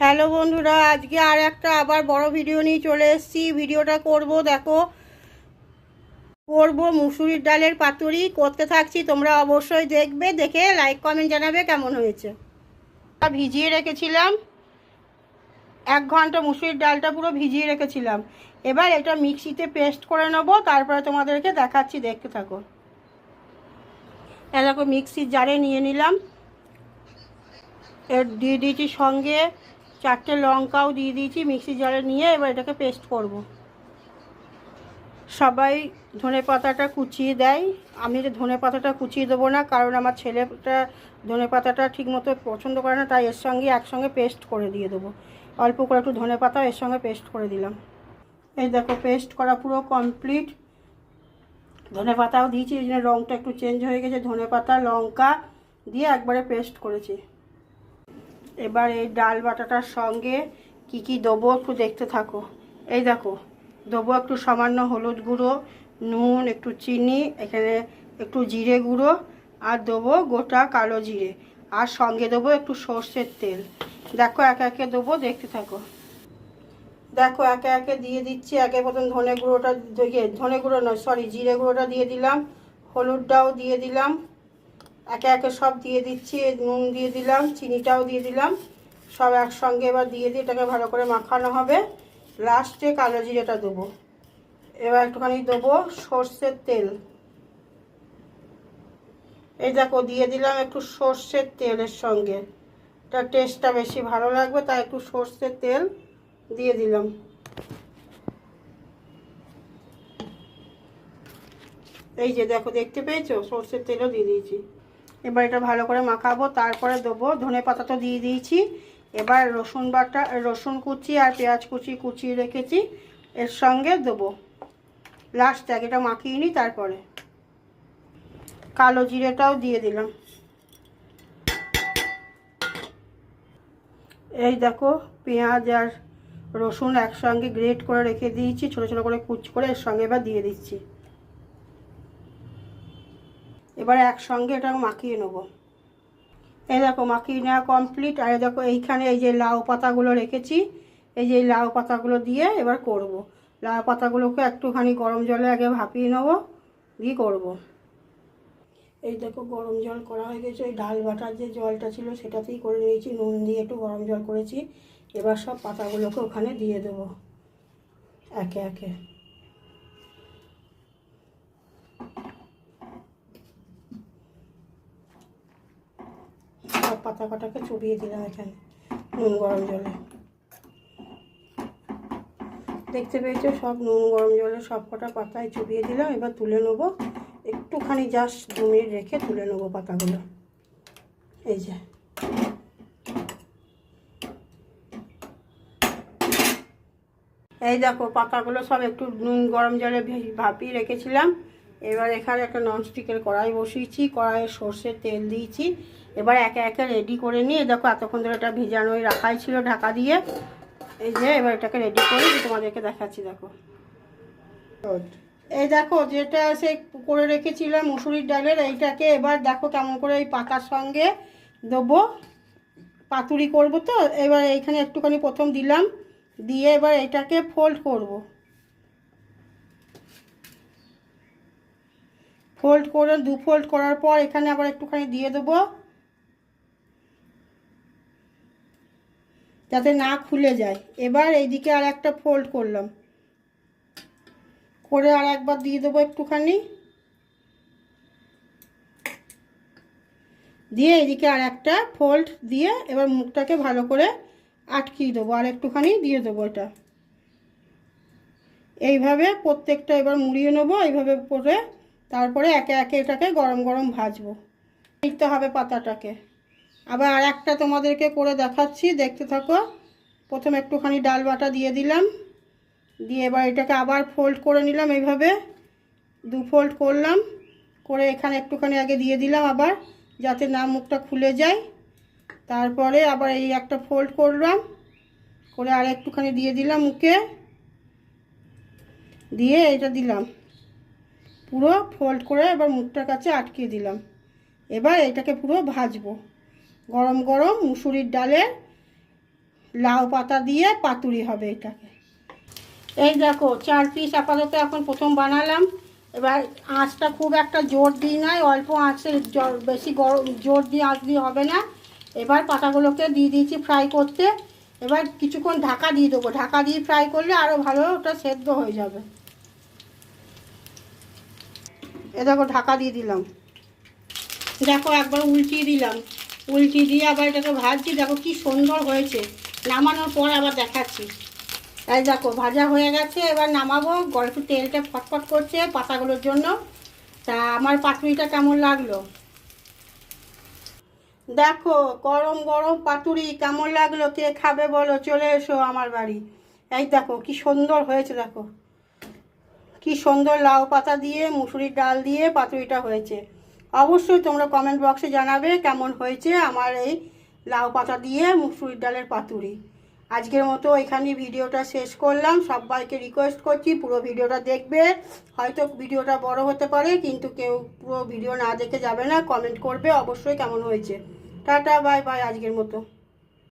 Hello বন্ধুরা, আজকে আর একটা আবার বড় ভিডিও নিয়ে চলে এসেছি। ভিডিওটা করব, দেখো। করব মুসুরির ডালের পাতুরি। করতে থাকছি, তোমরা অবশ্যই দেখবে, দেখে লাইক কমেন্ট জানাবে কেমন হয়েছে। ভিজিয়ে রেখেছিলাম। এক ঘণ্টা মুসুরির ডালটা পুরো ভিজিয়ে রেখেছিলাম। এবার এটা মিক্সিতে পেস্ট করে নেব, তারপরে তোমাদেরকে দেখাচ্ছি, দেখতে থাকো। দেখো, মিক্সির জারে নিয়ে নিলাম। এর দিয়ে সঙ্গে চারটে লঙ্কাও দিয়ে দিয়েছি, মিক্সি জারে নিয়ে এবার এটাকে পেস্ট করব। সবাই ধনে পাতাটা কুচিয়ে দেয়। আমি ধনে পাতাটা কুচিয়ে দেবো না, কারণ আমার ছেলেটা ধনে পাতাটা ঠিকমতো পছন্দ করে না, তাই এর সঙ্গে একসঙ্গে পেস্ট করে দিয়ে দেবো। অল্প করে একটু ধনে পাতা এর সঙ্গে পেস্ট করে দিলাম। এই দেখো পেস্ট করা পুরো কমপ্লিট ধনে পাতাও দিয়েছি, এই জন্য রঙটা একটু চেঞ্জ হয়ে গেছে। ধনে পাতা, লঙ্কা দিয়ে একবারে পেস্ট করেছি। এবার এই ডাল বাটাটার সঙ্গে কি কি দেবো একটু দেখতে থাকো। এই দেখো, দেবো একটু সামান্য হলুদ গুঁড়ো, নুন, একটু চিনি, এখানে একটু জিরে গুঁড়ো, আর দেবো গোটা কালো জিরে। আর সঙ্গে দেবো একটু সর্ষের তেল। দেখো একে একে দেবো, দেখতে থাকো। দেখো একে একে দিয়ে দিচ্ছি, একে প্রথম ধনে গুঁড়োটা ধনে গুঁড়ো নয় সরি জিরে গুঁড়োটা দিয়ে দিলাম, হলুদটাও দিয়ে দিলাম। একে একে সব দিয়ে দিচ্ছি, নুন দিয়ে দিলাম, চিনিটাও দিয়ে দিলাম। সব একসঙ্গে এবার দিয়ে দিয়ে এটাকে ভালো করে মাখানো হবে। লাস্টে কালো জিরেটা দেবো। এবার একটুখানি দেবো সর্ষের তেল। এই দেখো, দিয়ে দিলাম একটু সর্ষের তেলের সঙ্গে। এটা টেস্টটা বেশি ভালো লাগবে, তাই একটু সর্ষের তেল দিয়ে দিলাম। এই যে দেখো, দেখতে পেয়েছ? সর্ষের তেলও দিয়ে দিয়েছি। এবার এটা ভালো করে মাখাবো, তারপরে দেবো ধনে পাতা তো দিয়ে দিয়েছি। এবার রসুন বাটা, রসুন কুচি আর পেঁয়াজ কুচি কুচিয়ে রেখেছি, এর সঙ্গে দেবো। লাস্ট এক এটা মাখিয়ে নিই, তারপরে। কালো জিরেটাও দিয়ে দিলাম। এই দেখো, পেঁয়াজ আর রসুন একসঙ্গে গ্রেট করে রেখে দিয়েছি, ছোটো ছোটো করে কুচ করে এর সঙ্গে এবার দিয়ে দিচ্ছি। এবার একসঙ্গে এটা মাখিয়ে নেব এই দেখো মাখিয়ে নেওয়া কমপ্লিট আর দেখো এইখানে এই যে লাউ পাতাগুলো রেখেছি, এই যে লাউ পাতাগুলো দিয়ে এবার করব। লাউ পাতাগুলোকে একটুখানি গরম জলে আগে ভাপিয়ে নেব, দিয়ে করব। এই দেখো গরম জল করা হয়ে গেছে ওই ডাল বাটার যে জলটা ছিল সেটাতেই করে নিয়েছি, নুন দিয়ে একটু গরম জল করেছি, এবার সব পাতাগুলোকে ওখানে দিয়ে দেবো একে একে সব পাতা কটাকে চুবিয়ে দিলাম এখানে, নুন গরম জলে। দেখতে পেয়েছ সব নুন গরম জলে সব কটা পাতায় চুবিয়ে দিলাম, এবার তুলে নেব। একটুখানি জাস্ট দু মিনিট রেখে তুলে নেব পাতাগুলো। এই যে। এই দেখো পাতাগুলো সব একটু নুন গরম জলে ভাপিয়ে রেখেছিলাম। এবার এখানে একটা ননস্টিকের কড়াই বসিয়েছি, কড়াইয়ে সর্ষের তেল দিয়েছি। এবার একে একে রেডি করে নিয়ে, দেখো এতক্ষণ ধরে এটা ভেজানোই রাখাই ছিল ঢাকা দিয়ে। এই যে এবার এটাকে রেডি করে তোমাদেরকে দেখাচ্ছি, দেখো। এই দেখো যেটা সে করে রেখেছিলাম মুসুরির ডালের, এইটাকে এবার দেখো কেমন করে এই পাতার সঙ্গে দেবো। পাতুরি করব তো, এবার এইখানে একটুখানি প্রথম দিলাম, দিয়ে এবার এটাকে ফোল্ড করব। ফোল্ড করে দু ফোল্ড করার পর এখানে আবার একটুখানি দিয়ে দেবো। যাতে না খুলে যায়। এবার এইদিকে আর একটা ফোল্ড করলাম। করে আর একবার দিয়ে দেবো একটুখানি। দিয়ে এদিকে আর একটা ফোল্ড দিয়ে এবার মুখটাকে ভালো করে আটকিয়ে দেবো। আর একটুখানি দিয়ে দেবো এটা। এইভাবে প্রত্যেকটা এবার মুড়িয়ে নেব। এইভাবে করে তারপরে একে একে এটাকে গরম গরম ভাজবো। দিতে হবে পাতাটাকে। আবার আর একটা তোমাদেরকে করে দেখাচ্ছি, দেখতে থাকো। প্রথমে একটুখানি ডাল বাটা দিয়ে দিলাম। দিয়ে এবার এটাকে আবার ফোল্ড করে নিলাম এইভাবে দু ফোল্ড করলাম। করে এখানে একটুখানি আগে দিয়ে দিলাম আবার, যাতে না মুখটা খুলে যায়। তারপরে আবার এই একটা ফোল্ড করলাম। করে আর একটুখানি দিয়ে দিলাম মুখে। দিয়ে এটা দিলাম। পুরো ফোল্ড করে এবার মুখটার কাছে আটকিয়ে দিলাম। এবার এটাকে পুরো ভাজবো। গরম গরম মুসুরির ডালের লাউ পাতা দিয়ে পাতুরি হবে এটাকে। এই দেখো, চার পিস আপাতত এখন প্রথম বানালাম। এবার আঁচটা খুব একটা জোর দিই নাই অল্প আঁচে বেশি গরম, জোর দিয়ে আঁচ দিয়ে হবে না। এবার পাতাগুলোকে দিয়ে দিয়েছি ফ্রাই করতে। এবার কিছুক্ষণ ঢাকা দিয়ে দেবো। ঢাকা দিয়ে ফ্রাই করলে আরও ভালো ওটা সেদ্ধ হয়ে যাবে। এ দেখো, ঢাকা দিয়ে দিলাম। দেখো, একবার উল্টিয়ে দিলাম। উল্টিয়ে দিয়ে আবার এটাকে ভাজছি, দেখো কি সুন্দর হয়েছে। নামানোর পর আবার দেখাচ্ছি। এই দেখো, ভাজা হয়ে গেছে, এবার নামাবো। গল্প তেলটা ফটফট করছে পাতাগুলোর জন্য। তা আমার পাতুরিটা কেমন লাগল? দেখো, গরম গরম পাতুরি কেমন লাগল? কে খাবে বলো? চলে এসো আমার বাড়ি। এই দেখো, কি সুন্দর হয়েছে, দেখো। কি সুন্দর লাউ পাতা দিয়ে, মুসুরির ডাল দিয়ে পাতুরিটা হয়েছে। অবশ্যই তোমরা কমেন্ট বক্সে জানাবে কেমন হয়েছে আমার এই লাউ পাতা দিয়ে মুসুরির ডালের পাতুরি। আজকের মতো এখানে ভিডিওটা শেষ করলাম। সবাইকে রিকোয়েস্ট করছি পুরো ভিডিওটা দেখবে। হয়তো ভিডিওটা বড় হতে পারে, কিন্তু কেউ পুরো ভিডিও না দেখে যাবে না। কমেন্ট করবে অবশ্যই কেমন হয়েছে। টাটা বাই বাই আজকের মতো।